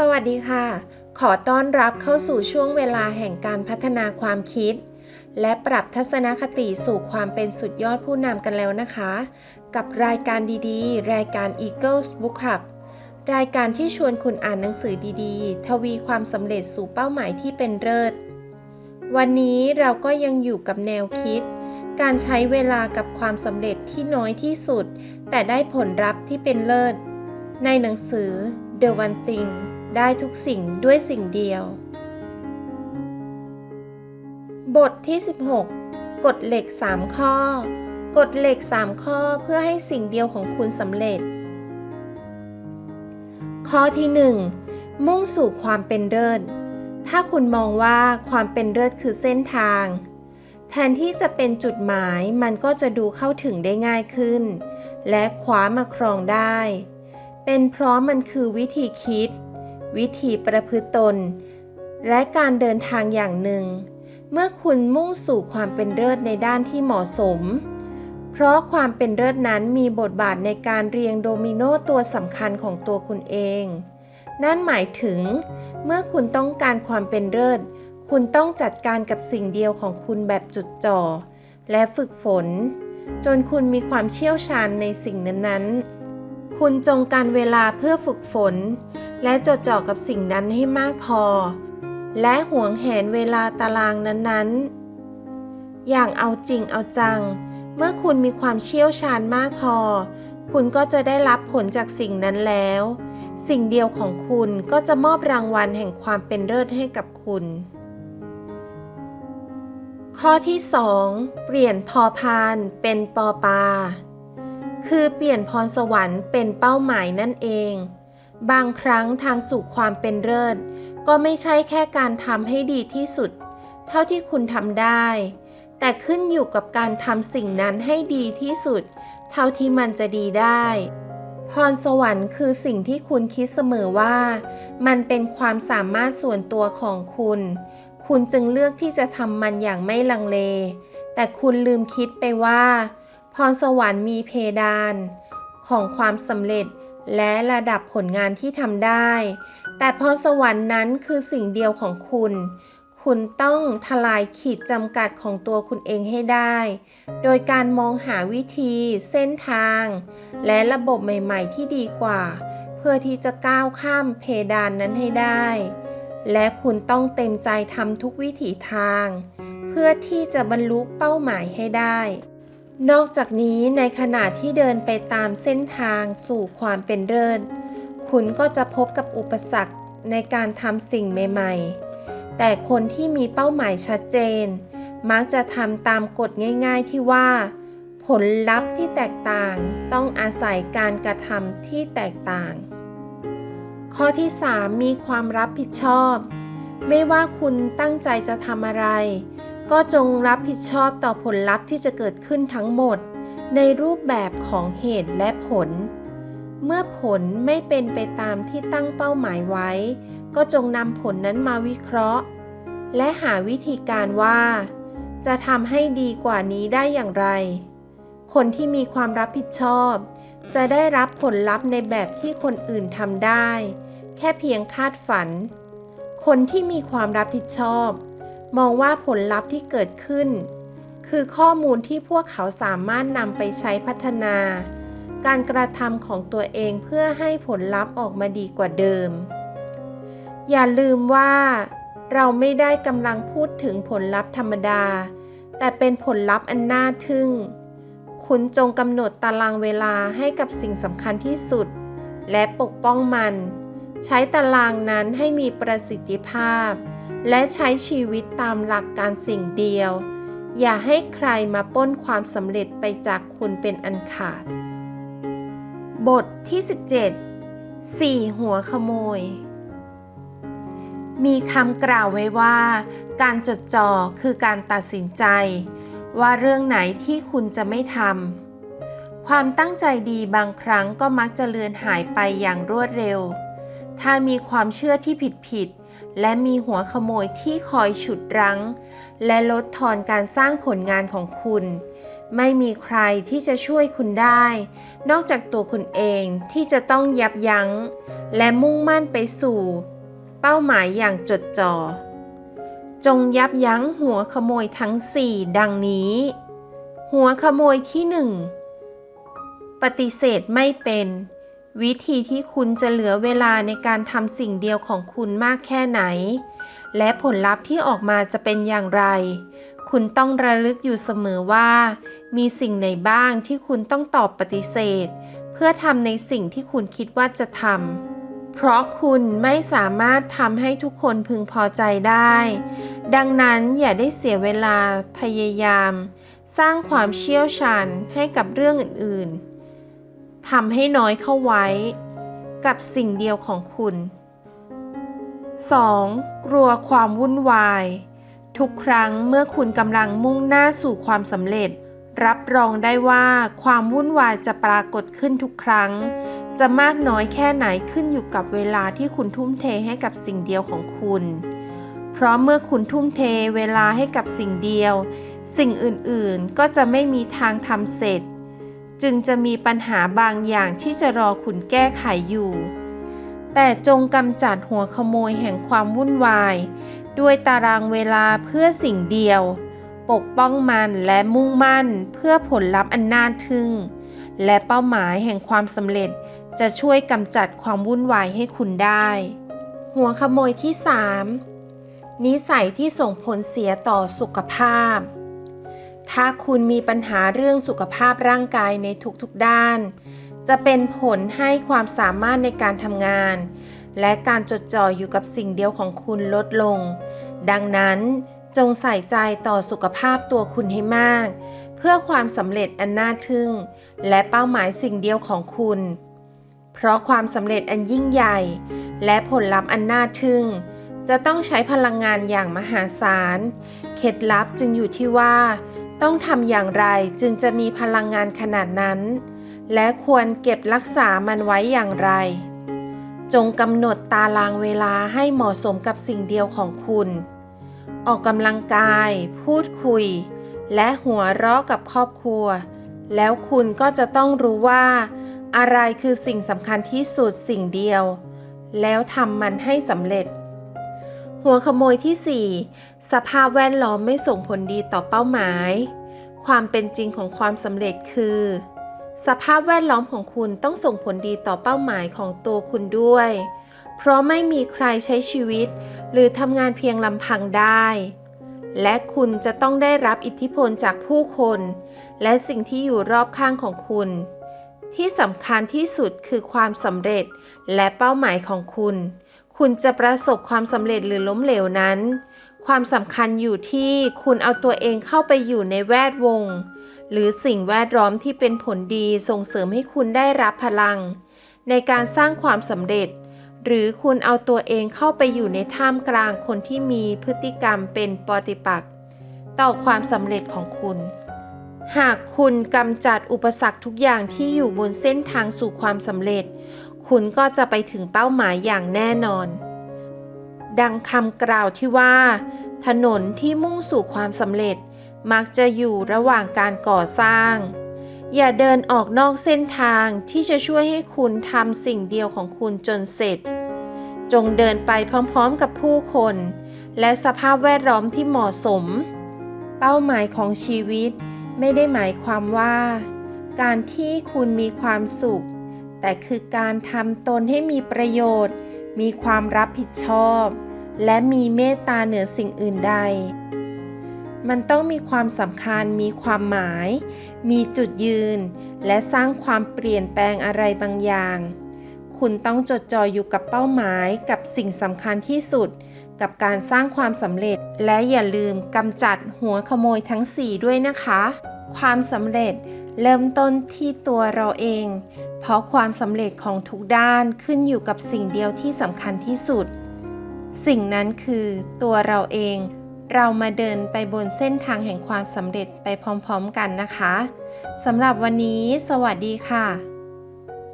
สวัสดีค่ะ ขอต้อนรับเข้าสู่ช่วงเวลาแห่งการพัฒนาความคิด และปรับทัศนคติสู่ความเป็นสุดยอดผู้นำกันแล้วนะคะ กับรายการดีๆ รายการ Eagles Book Hub รายการที่ชวนคุณอ่านหนังสือดีๆ ทวีความสำเร็จสู่เป้าหมายที่เป็นเลิศ วันนี้เราก็ยังอยู่กับแนวคิด การใช้เวลากับความสำเร็จที่น้อยที่สุด แต่ได้ผลลัพธ์ที่เป็นเลิศ ในหนังสือ The One Thing ได้ทุกสิ่งด้วยสิ่งเดียว บทที่ 16 กฎเหล็ก 3 ข้อ กฎเหล็ก 3 ข้อเพื่อให้สิ่งเดียวของคุณสำเร็จ ข้อที่ 1 มุ่งสู่ความเป็นเลิศถ้าคุณมองว่าความเป็นเลิศคือเส้นทาง แทนที่จะเป็นจุดหมายมันก็จะดูเข้าถึงได้ง่ายขึ้น และคว้ามาครองได้ เป็นเพราะมันคือวิธีคิด วิธีประพฤติตน และการเดินทางอย่างหนึ่ง เมื่อคุณมุ่งสู่ความเป็นเลิศในด้านที่เหมาะสม เพราะความเป็นเลิศนั้นมีบทบาทในการเรียงโดมิโนตัวสำคัญของตัวคุณเอง นั่นหมายถึง เมื่อคุณต้องการความเป็นเลิศคุณต้องจัดการกับสิ่งเดียวของคุณแบบจุดจ่อ และฝึกฝน จนคุณมีความเชี่ยวชาญในสิ่งนั้นๆ คุณจงการเวลาเพื่อฝึกฝน และจดจ่อกับสิ่งนั้นให้มากพอ และหวงแหนเวลาตารางนั้นๆ อย่างเอาจริงเอาจัง เมื่อคุณมีความเชี่ยวชาญมากพอ คุณก็จะได้รับผลจากสิ่งนั้นแล้ว สิ่งเดียวของคุณก็จะมอบรางวัลแห่งความเป็นเลิศให้กับคุณ ข้อที่ 2 เปลี่ยนพอพานเป็นปอปา คือเปลี่ยนพรสวรรค์เป็นเป้าหมายนั่นเอง บางครั้งทางสู่ความเป็นเลิศก็ไม่ใช่แค่การทำให้ดีที่สุด เท่าที่คุณทำได้ แต่ขึ้นอยู่กับการทำสิ่งนั้นให้ดีที่สุด เท่าที่มันจะดีได้ พรสวรรค์คือสิ่งที่คุณคิดเสมอว่า มันเป็นความสามารถส่วนตัวของคุณ คุณจึงเลือกที่จะทำมันอย่างไม่ลังเล แต่คุณลืมคิดไปว่า พรสวรรค์มีเพดาน ของความสำเร็จและระดับผลงานที่ทำได้ แต่พรสวรรค์นั้นคือสิ่งเดียวของคุณ คุณต้องทลายขีดจำกัดของตัวคุณเองให้ได้ โดยการมองหาวิธี เส้นทาง และระบบใหม่ ๆ ที่ดีกว่า เพื่อที่จะก้าวข้ามเพดานนั้นให้ได้ และคุณต้องเต็มใจทำทุกวิถีทาง เพื่อที่จะบรรลุเป้าหมายให้ได้ นอกจากนี้ในขณะที่เดินไปตามเส้นทางสู่ความเป็นเลิศคุณก็จะพบกับอุปสรรคในการทำสิ่งใหม่ ๆ แต่คนที่มีเป้าหมายชัดเจน มักจะทำตามกฎง่าย ๆ ที่ว่า ผลลัพธ์ที่แตกต่างต้องอาศัยการกระทำที่แตกต่าง ข้อที่ 3 มีความรับผิดชอบ ไม่ว่าคุณตั้งใจจะทำอะไร ก็จงรับผิดชอบต่อผลลัพธ์ที่จะเกิดขึ้นทั้งหมด ในรูปแบบของเหตุและผล เมื่อผลไม่เป็นไปตามที่ตั้งเป้าหมายไว้ ก็จงนำผลนั้นมาวิเคราะห์ และหาวิธีการว่า จะทำให้ดีกว่านี้ได้อย่างไร คนที่มีความรับผิดชอบ จะได้รับผลลัพธ์ในแบบที่คนอื่นทำได้ แค่เพียงคาดฝัน คนที่มีความรับผิดชอบ มองว่าผลลัพธ์ที่เกิดขึ้น คือข้อมูลที่พวกเขาสามารถนำไปใช้พัฒนา การกระทำของตัวเองเพื่อให้ผลลัพธ์ออกมาดีกว่าเดิม อย่าลืมว่า เราไม่ได้กำลังพูดถึงผลลัพธ์ธรรมดา แต่เป็นผลลัพธ์อันน่าทึ่ง คุณจงกำหนดตารางเวลาให้กับสิ่งสำคัญที่สุด และปกป้องมัน ใช้ตารางนั้นให้มีประสิทธิภาพ และใช้ชีวิตตามหลักการสิ่งเดียว อย่าให้ใครมาป้นความสำเร็จไปจากคุณเป็นอันขาด บทที่ 17 4หัวขโมย มีคำกล่าวไว้ว่า การจดจ่อคือการตัดสินใจ ว่าเรื่องไหนที่คุณจะไม่ทำความตั้งใจดีบางครั้งก็มักจะเลือนหายไปอย่างรวดเร็ว ถ้ามีความเชื่อที่ผิดผิด และมีหัวขโมยที่คอยฉุดรั้ง และลดทอนการสร้างผลงานของคุณ ไม่มีใครที่จะช่วยคุณได้ นอกจากตัวคุณเองที่จะต้องยับยัง้ง และมุ่งมั่นไปสู่ เป้าหมายอย่างจดจ่อ จงยับยั้งหัวขโมยทั้งสี่ดังนี้ หัวขโมยที่หนึ่งปฏิเสธไม่เป็น วิธีที่คุณจะเหลือเวลาในการทำสิ่งเดียวของคุณมากแค่ไหน และผลลัพธ์ที่ออกมาจะเป็นอย่างไร คุณต้องระลึกอยู่เสมอว่า มีสิ่งไหนบ้างที่คุณต้องตอบปฏิเสธ เพื่อทำในสิ่งที่คุณคิดว่าจะทำเพราะคุณไม่สามารถทำให้ทุกคนพึงพอใจได้ ดังนั้นอย่าได้เสียเวลาพยายาม สร้างความเชี่ยวชาญให้กับเรื่องอื่นๆ ทำให้น้อยเข้าไว้ กับสิ่งเดียวของคุณ 2. กลัวความวุ่นวาย ทุกครั้งเมื่อคุณกำลังมุ่งหน้าสู่ความสำเร็จ รับรองได้ว่าความวุ่นวายจะปรากฏขึ้นทุกครั้ง จะมากน้อยแค่ไหนขึ้นอยู่กับเวลาที่คุณทุ่มเทให้กับสิ่งเดียวของคุณ เพราะเมื่อคุณทุ่มเทเวลาให้กับสิ่งเดียว สิ่งอื่นๆก็จะไม่มีทางทำเสร็จ จึงจะมีปัญหาบางอย่างที่จะรอคุณแก้ไขอยู่ แต่จงกำจัดหัวขโมยแห่งความวุ่นวาย ด้วยตารางเวลาเพื่อสิ่งเดียว ปกป้องมันและมุ่งมั่นเพื่อผลลัพธ์อันน่าทึ่ง และเป้าหมายแห่งความสำเร็จจะช่วยกำจัดความวุ่นวายให้คุณได้ หัวขโมยที่ 3 นิสัยที่ส่งผลเสียต่อสุขภาพ ถ้าคุณมีปัญหาเรื่องสุขภาพร่างกายในทุกๆด้าน จะเป็นผลให้ความสามารถในการทำงาน และการจดจ่ออยู่กับสิ่งเดียวของคุณลดลง ดังนั้นจงใส่ใจต่อสุขภาพตัวคุณให้มาก เพื่อความสำเร็จอันน่าทึ่ง และเป้าหมายสิ่งเดียวของคุณ เพราะความสำเร็จอันยิ่งใหญ่ และผลลัพธ์อันน่าทึ่ง จะต้องใช้พลังงานอย่างมหาศาล เคล็ดลับจึงอยู่ที่ว่า ต้องทำอย่างไรจึงจะมีพลังงานขนาดนั้น และควรเก็บรักษามันไว้อย่างไร จงกำหนดตารางเวลาให้เหมาะสมกับสิ่งเดียวของคุณ ออกกำลังกาย พูดคุย และหัวเราะกับครอบครัว แล้วคุณก็จะต้องรู้ว่า อะไรคือสิ่งสำคัญที่สุดสิ่งเดียว แล้วทำมันให้สำเร็จ หัวขโมยที่ 4 สภาพแวดล้อมไม่ส่งผลดีต่อเป้าหมาย ความเป็นจริงของความสำเร็จคือ สภาพแวดล้อมของคุณต้องส่งผลดีต่อเป้าหมายของตัวคุณด้วย เพราะไม่มีใครใช้ชีวิต หรือทำงานเพียงลำพังได้ และคุณจะต้องได้รับอิทธิพลจากผู้คน และสิ่งที่อยู่รอบข้างของคุณ ที่สำคัญที่สุดคือความสำเร็จและเป้าหมายของคุณ คุณจะประสบความสำเร็จหรือล้มเหลวนั้น ความสำคัญอยู่ที่คุณเอาตัวเองเข้าไปอยู่ในแวดวง หรือสิ่งแวดล้อมที่เป็นผลดีส่งเสริมให้คุณได้รับพลัง ในการสร้างความสำเร็จ หรือคุณเอาตัวเองเข้าไปอยู่ในท่ามกลางคนที่มีพฤติกรรมเป็นปฏิปักษ์ต่อความสำเร็จของคุณ หากคุณกำจัดอุปสรรคทุกอย่างที่อยู่บนเส้นทางสู่ความสำเร็จ คุณก็จะไปถึงเป้าหมายอย่างแน่นอน ดังคำกล่าวที่ว่า ถนนที่มุ่งสู่ความสำเร็จมักจะอยู่ระหว่างการก่อสร้าง อย่าเดินออกนอกเส้นทางที่จะช่วยให้คุณทำสิ่งเดียวของคุณจนเสร็จ จงเดินไปพร้อมๆกับผู้คน และสภาพแวดล้อมที่เหมาะสม เป้าหมายของชีวิตไม่ได้หมายความว่า การที่คุณมีความสุข แต่คือการทำตนให้มีประโยชน์ มีความรับผิดชอบ และมีเมตตาเหนือสิ่งอื่นใด มันต้องมีความสำคัญ มีความหมาย มีจุดยืน และสร้างความเปลี่ยนแปลงอะไรบางอย่าง คุณต้องจดจ่ออยู่กับเป้าหมายกับสิ่งสำคัญที่สุด กับการสร้างความสำเร็จ และอย่าลืมกำจัดหัวขโมยทั้ง 4 ด้วยนะคะ ความสำเร็จเริ่มต้นที่ตัวเราเอง เพราะความสำเร็จของทุกด้านขึ้นอยู่กับสิ่งเดียวที่สำคัญที่สุด สิ่งนั้นคือตัวเราเอง เรามาเดินไปบนเส้นทางแห่งความสำเร็จไปพร้อมๆกันนะคะสำหรับวันนี้ สวัสดีค่ะ